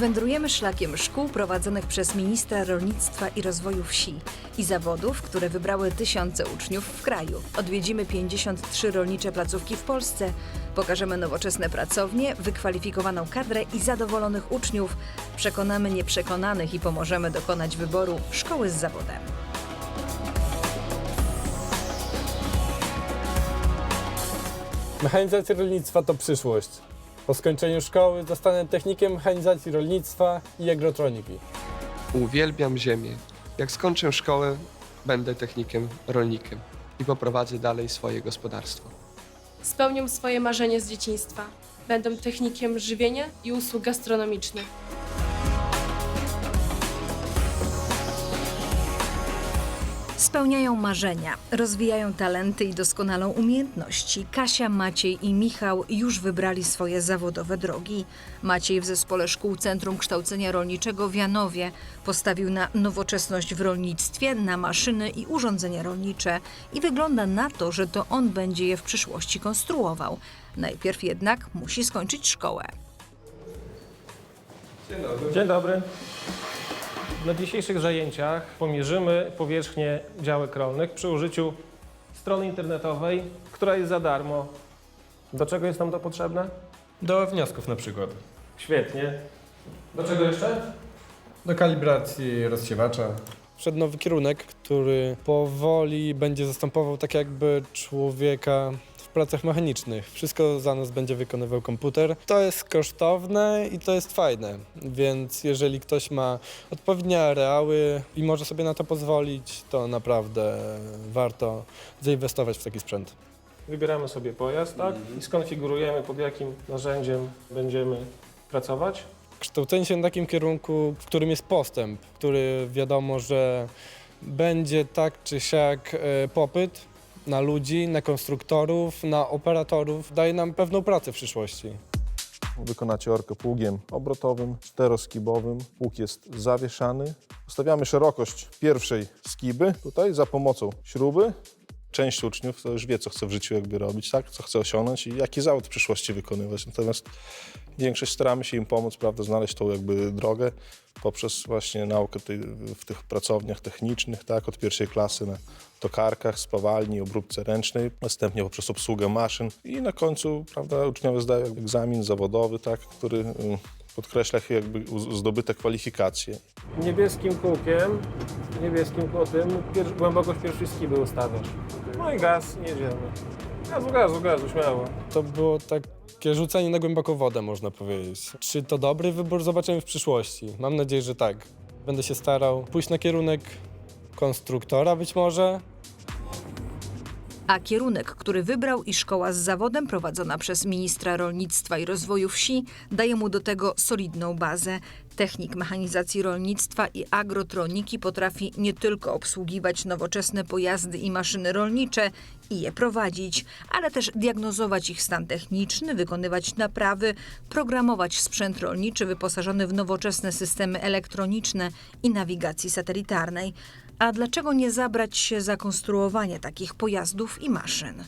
Wędrujemy szlakiem szkół prowadzonych przez ministra rolnictwa i rozwoju wsi i zawodów, które wybrały tysiące uczniów w kraju. Odwiedzimy 53 rolnicze placówki w Polsce, pokażemy nowoczesne pracownie, wykwalifikowaną kadrę i zadowolonych uczniów. Przekonamy nieprzekonanych i pomożemy dokonać wyboru szkoły z zawodem. Mechanizacja rolnictwa to przyszłość. Po skończeniu szkoły zostanę technikiem mechanizacji rolnictwa i agrotroniki. Uwielbiam ziemię. Jak skończę szkołę, będę technikiem rolnikiem i poprowadzę dalej swoje gospodarstwo. Spełnią swoje marzenie z dzieciństwa. Będą technikiem żywienia i usług gastronomicznych. Spełniają marzenia, rozwijają talenty i doskonalą umiejętności. Kasia, Maciej i Michał już wybrali swoje zawodowe drogi. Maciej w zespole szkół Centrum Kształcenia Rolniczego w Janowie postawił na nowoczesność w rolnictwie, na maszyny i urządzenia rolnicze i wygląda na to, że to on będzie je w przyszłości konstruował. Najpierw jednak musi skończyć szkołę. Dzień dobry. Na dzisiejszych zajęciach pomierzymy powierzchnię działek rolnych przy użyciu strony internetowej, która jest za darmo. Do czego jest nam to potrzebne? Do wniosków na przykład. Świetnie. Do czego jeszcze? Do kalibracji rozsiewacza. Wszedł nowy kierunek, który powoli będzie zastępował tak jakby człowieka pracach mechanicznych. Wszystko za nas będzie wykonywał komputer. To jest kosztowne i to jest fajne, więc jeżeli ktoś ma odpowiednie areały i może sobie na to pozwolić, to naprawdę warto zainwestować w taki sprzęt. Wybieramy sobie pojazd, tak? I skonfigurujemy, pod jakim narzędziem będziemy pracować. kształcenie się na takim kierunku, w którym jest postęp, który wiadomo, że będzie tak czy siak e, popyt na ludzi, na konstruktorów, na operatorów, daje nam pewną pracę w przyszłości. Wykonacie orkę pługiem obrotowym, czteroskibowym. Pług jest zawieszany. Ustawiamy szerokość pierwszej skiby tutaj za pomocą śruby. Część uczniów to już wie, co chce w życiu jakby robić, tak? co chce osiągnąć i jaki zawód w przyszłości wykonywać. Natomiast większość staramy się im pomóc, prawda, znaleźć tą jakby drogę poprzez właśnie naukę tej, w tych pracowniach technicznych, tak, od pierwszej klasy na tokarkach, spawalni, obróbce ręcznej, następnie poprzez obsługę maszyn i na końcu, prawda, uczniowie zdają egzamin zawodowy, tak, który y, podkreśla jakby zdobyte kwalifikacje. Niebieskim kółkiem, niebieskim kłotem pier- głębokość pierwszej skiby ustawiasz. No i gaz, jedziemy. Gazu, gazu, gazu, śmiało. To było takie rzucenie na głęboką wodę, można powiedzieć. Czy to dobry wybór? Zobaczymy w przyszłości. Mam nadzieję, że tak. Będę się starał pójść na kierunek konstruktora być może, A kierunek, który wybrał i szkoła z zawodem prowadzona przez ministra rolnictwa i rozwoju wsi daje mu do tego solidną bazę. Technik mechanizacji rolnictwa i agrotroniki potrafi nie tylko obsługiwać nowoczesne pojazdy i maszyny rolnicze i je prowadzić, ale też diagnozować ich stan techniczny, wykonywać naprawy, programować sprzęt rolniczy wyposażony w nowoczesne systemy elektroniczne i nawigacji satelitarnej. A dlaczego nie zabrać się za konstruowanie takich pojazdów i maszyn?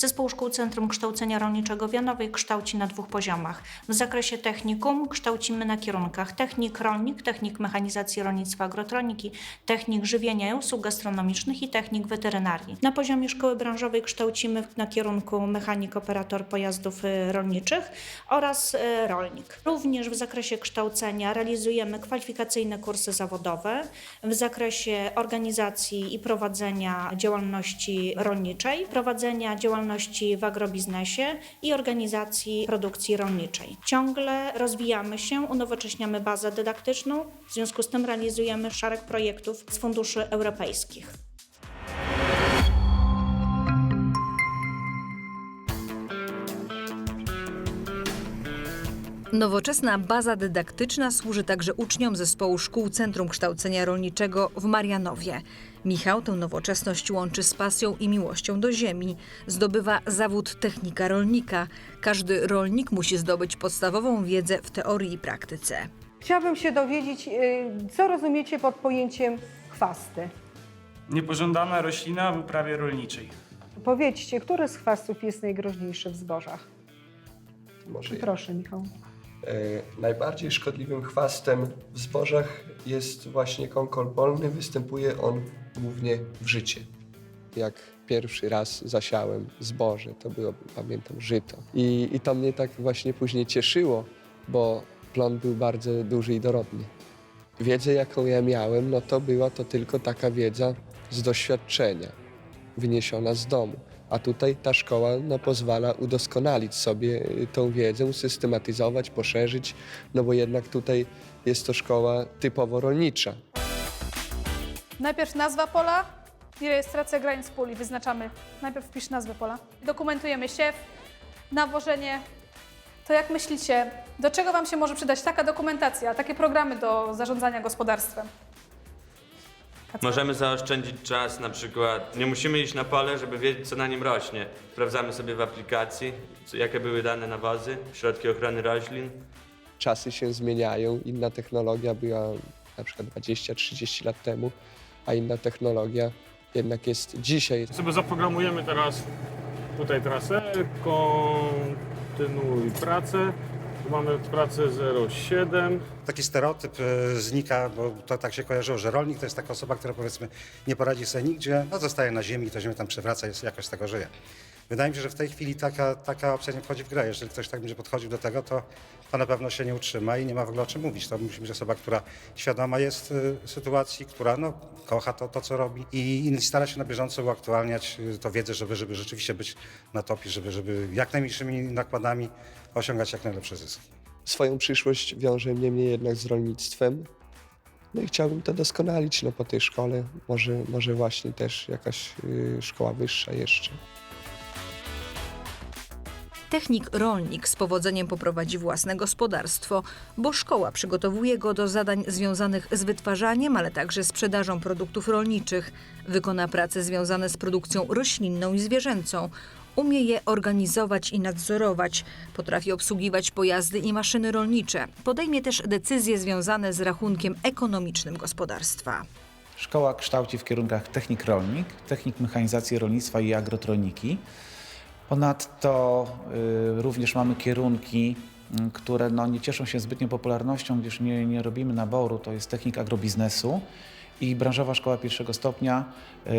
Zespół Szkół Centrum Kształcenia Rolniczego w Janowej kształci na dwóch poziomach. W zakresie technikum kształcimy na kierunkach technik rolnik, technik mechanizacji rolnictwa agrotroniki, technik żywienia i usług gastronomicznych i technik weterynarii. Na poziomie szkoły branżowej kształcimy na kierunku mechanik operator pojazdów y, rolniczych oraz y, rolnik. Również w zakresie kształcenia realizujemy kwalifikacyjne kursy zawodowe w zakresie organizacji i prowadzenia działalności rolniczej, prowadzenia działalności w agrobiznesie i organizacji produkcji rolniczej. Ciągle rozwijamy się, unowocześniamy bazę dydaktyczną, w związku z tym realizujemy szereg projektów z funduszy europejskich. Nowoczesna baza dydaktyczna służy także uczniom zespołu szkół Centrum Kształcenia Rolniczego w Marianowie. Michał tę nowoczesność łączy z pasją i miłością do ziemi. Zdobywa zawód technika rolnika. Każdy rolnik musi zdobyć podstawową wiedzę w teorii i praktyce. Chciałabym się dowiedzieć, y, co rozumiecie pod pojęciem chwasty. Niepożądana roślina w uprawie rolniczej. Powiedzcie, który z chwastów jest najgroźniejszy w zbożach? Może ja. Proszę, Michał. E, Najbardziej szkodliwym chwastem w zbożach jest właśnie konkol polny. Występuje on głównie w życie. Jak pierwszy raz zasiałem zboże, to było, pamiętam, żyto. I, I to mnie tak właśnie później cieszyło, bo plon był bardzo duży i dorodny. Wiedzę, jaką ja miałem, no to była to tylko taka wiedza z doświadczenia, wyniesiona z domu. A tutaj ta szkoła no, pozwala udoskonalić sobie y, tą wiedzę, usystematyzować, poszerzyć, no bo jednak tutaj jest to szkoła typowo rolnicza. Najpierw nazwa pola i rejestracja granic puli. Wyznaczamy. Najpierw wpisz nazwę pola. Dokumentujemy siew, nawożenie. To jak myślicie, do czego Wam się może przydać taka dokumentacja, takie programy do zarządzania gospodarstwem? Możemy zaoszczędzić czas, na przykład nie musimy iść na pole, żeby wiedzieć, co na nim rośnie. Sprawdzamy sobie w aplikacji, co, jakie były dane nawozy, środki ochrony roślin. Czasy się zmieniają, inna technologia była na przykład 20-30 lat temu, a inna technologia jednak jest dzisiaj. Sobie zaprogramujemy teraz tutaj trasę, kontynuuj pracę. Mamy pracę 07. Taki stereotyp e, znika, bo to tak się kojarzyło, że rolnik to jest taka osoba, która powiedzmy nie poradzi sobie nigdzie, no zostaje na ziemi, to ziemię tam przewraca i jakoś z tego żyje. Wydaje mi się, że w tej chwili taka, taka opcja nie wchodzi w grę. Jeżeli ktoś tak będzie podchodził do tego, to, to na pewno się nie utrzyma i nie ma w ogóle o czym mówić. To musi być osoba, która świadoma jest y, sytuacji, która no, kocha to, to, co robi i, stara się na bieżąco uaktualniać y, to wiedzę, żeby, żeby rzeczywiście być na topie, żeby, żeby jak najmniejszymi nakładami osiągać jak najlepsze zyski. Swoją przyszłość wiąże niemniej jednak z rolnictwem. No i chciałbym to doskonalić no, po tej szkole. Może, może właśnie też jakaś y, szkoła wyższa jeszcze. Technik rolnik z powodzeniem poprowadzi własne gospodarstwo, bo szkoła przygotowuje go do zadań związanych z wytwarzaniem, ale także sprzedażą produktów rolniczych. Wykona prace związane z produkcją roślinną i zwierzęcą. Umie je organizować i nadzorować. Potrafi obsługiwać pojazdy i maszyny rolnicze. Podejmie też decyzje związane z rachunkiem ekonomicznym gospodarstwa. Szkoła kształci w kierunkach technik rolnik, technik mechanizacji rolnictwa i agrotroniki. Ponadto y, również mamy kierunki, y, które no, nie cieszą się zbytnią popularnością, gdyż nie, nie robimy naboru, to jest technik agrobiznesu i branżowa szkoła pierwszego stopnia, y,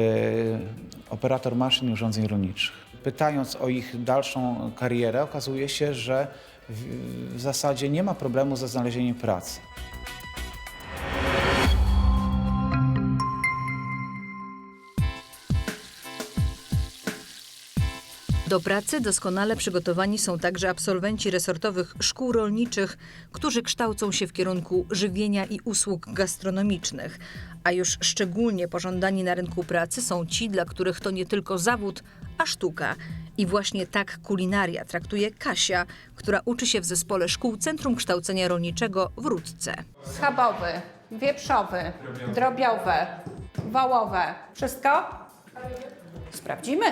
operator maszyn i urządzeń rolniczych. Pytając o ich dalszą karierę, okazuje się, że w, w zasadzie nie ma problemu ze znalezieniem pracy. Do pracy doskonale przygotowani są także absolwenci resortowych szkół rolniczych, którzy kształcą się w kierunku żywienia i usług gastronomicznych. A już szczególnie pożądani na rynku pracy są ci, dla których to nie tylko zawód, a sztuka. I właśnie tak kulinaria traktuje Kasia, która uczy się w zespole szkół Centrum Kształcenia Rolniczego w Rudce. Schabowy, wieprzowy, drobiowe, wołowe. Wszystko? Sprawdzimy.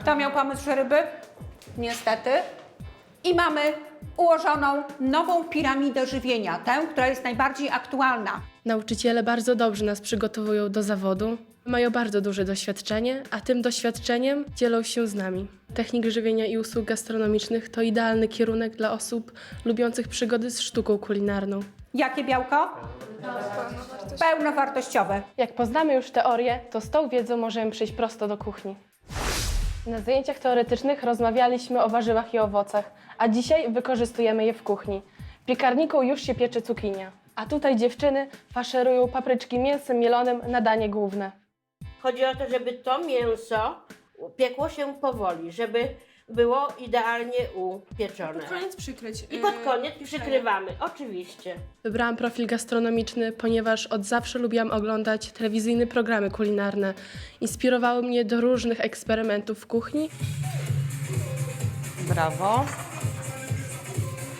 Kto miał pomysł, ryby? Niestety. I mamy ułożoną nową piramidę żywienia, tę, która jest najbardziej aktualna. Nauczyciele bardzo dobrze nas przygotowują do zawodu. Mają bardzo duże doświadczenie, a tym doświadczeniem dzielą się z nami. Technik żywienia i usług gastronomicznych to idealny kierunek dla osób lubiących przygody z sztuką kulinarną. Jakie białko? Pełnowartościowe. Jak poznamy już teorię, to z tą wiedzą możemy przejść prosto do kuchni. Na zajęciach teoretycznych rozmawialiśmy o warzywach i owocach, a dzisiaj wykorzystujemy je w kuchni. W piekarniku już się piecze cukinia, a tutaj dziewczyny faszerują papryczki mięsem mielonym na danie główne. Chodzi o to, żeby to mięso piekło się powoli, żeby było idealnie upieczone. Koniec przykryć. I pod koniec przykrywamy, oczywiście. Wybrałam profil gastronomiczny, ponieważ od zawsze lubiłam oglądać telewizyjne programy kulinarne. Inspirowały mnie do różnych eksperymentów w kuchni. Brawo.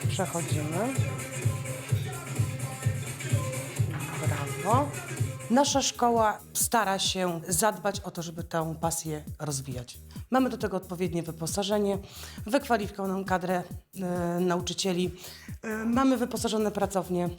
Przechodzimy. Brawo. Nasza szkoła stara się zadbać o to, żeby tę pasję rozwijać. Mamy do tego odpowiednie wyposażenie, wykwalifikowaną kadrę e, nauczycieli, e, mamy wyposażone pracownie.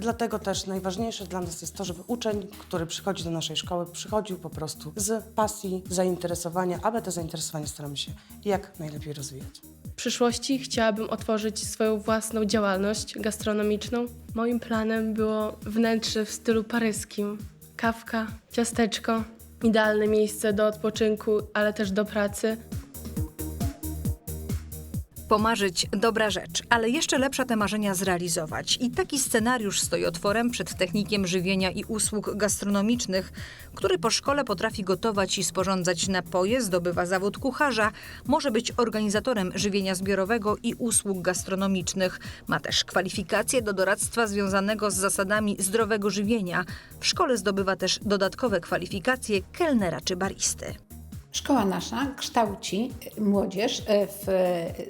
Dlatego też najważniejsze dla nas jest to, żeby uczeń, który przychodzi do naszej szkoły, przychodził po prostu z pasji, zainteresowania, aby te zainteresowania staramy się jak najlepiej rozwijać. przyszłości chciałabym otworzyć swoją własną działalność gastronomiczną. Moim planem było wnętrze w stylu paryskim. Kawka, ciasteczko, idealne miejsce do odpoczynku, ale też do pracy. Pomarzyć dobra rzecz, ale jeszcze lepsza te marzenia zrealizować. I taki scenariusz stoi otworem przed technikiem żywienia i usług gastronomicznych, który po szkole potrafi gotować i sporządzać napoje, zdobywa zawód kucharza, może być organizatorem żywienia zbiorowego i usług gastronomicznych. Ma też kwalifikacje do doradztwa związanego z zasadami zdrowego żywienia. W szkole zdobywa też dodatkowe kwalifikacje kelnera czy baristy. Szkoła nasza kształci młodzież e, w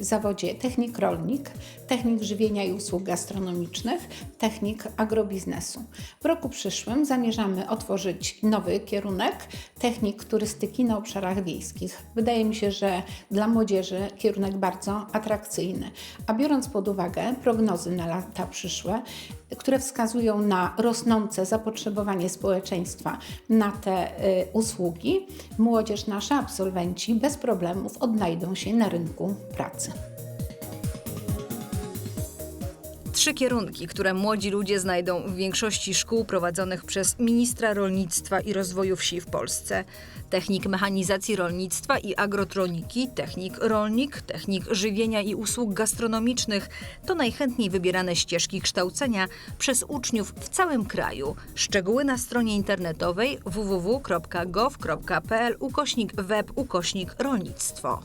zawodzie technik rolnik, technik żywienia i usług gastronomicznych, technik agrobiznesu. W roku przyszłym zamierzamy otworzyć nowy kierunek technik turystyki na obszarach wiejskich. Wydaje mi się, że dla młodzieży kierunek bardzo atrakcyjny. A biorąc pod uwagę prognozy na lata przyszłe, które wskazują na rosnące zapotrzebowanie społeczeństwa na te y, usługi, młodzież nasza, absolwenci bez problemów odnajdą się na rynku pracy. Trzy kierunki, które młodzi ludzie znajdą w większości szkół prowadzonych przez ministra rolnictwa i rozwoju wsi w Polsce. Technik mechanizacji rolnictwa i agrotroniki, technik rolnik, technik żywienia i usług gastronomicznych to najchętniej wybierane ścieżki kształcenia przez uczniów w całym kraju. Szczegóły na stronie internetowej www.gov.pl ukośnik web ukośnik rolnictwo.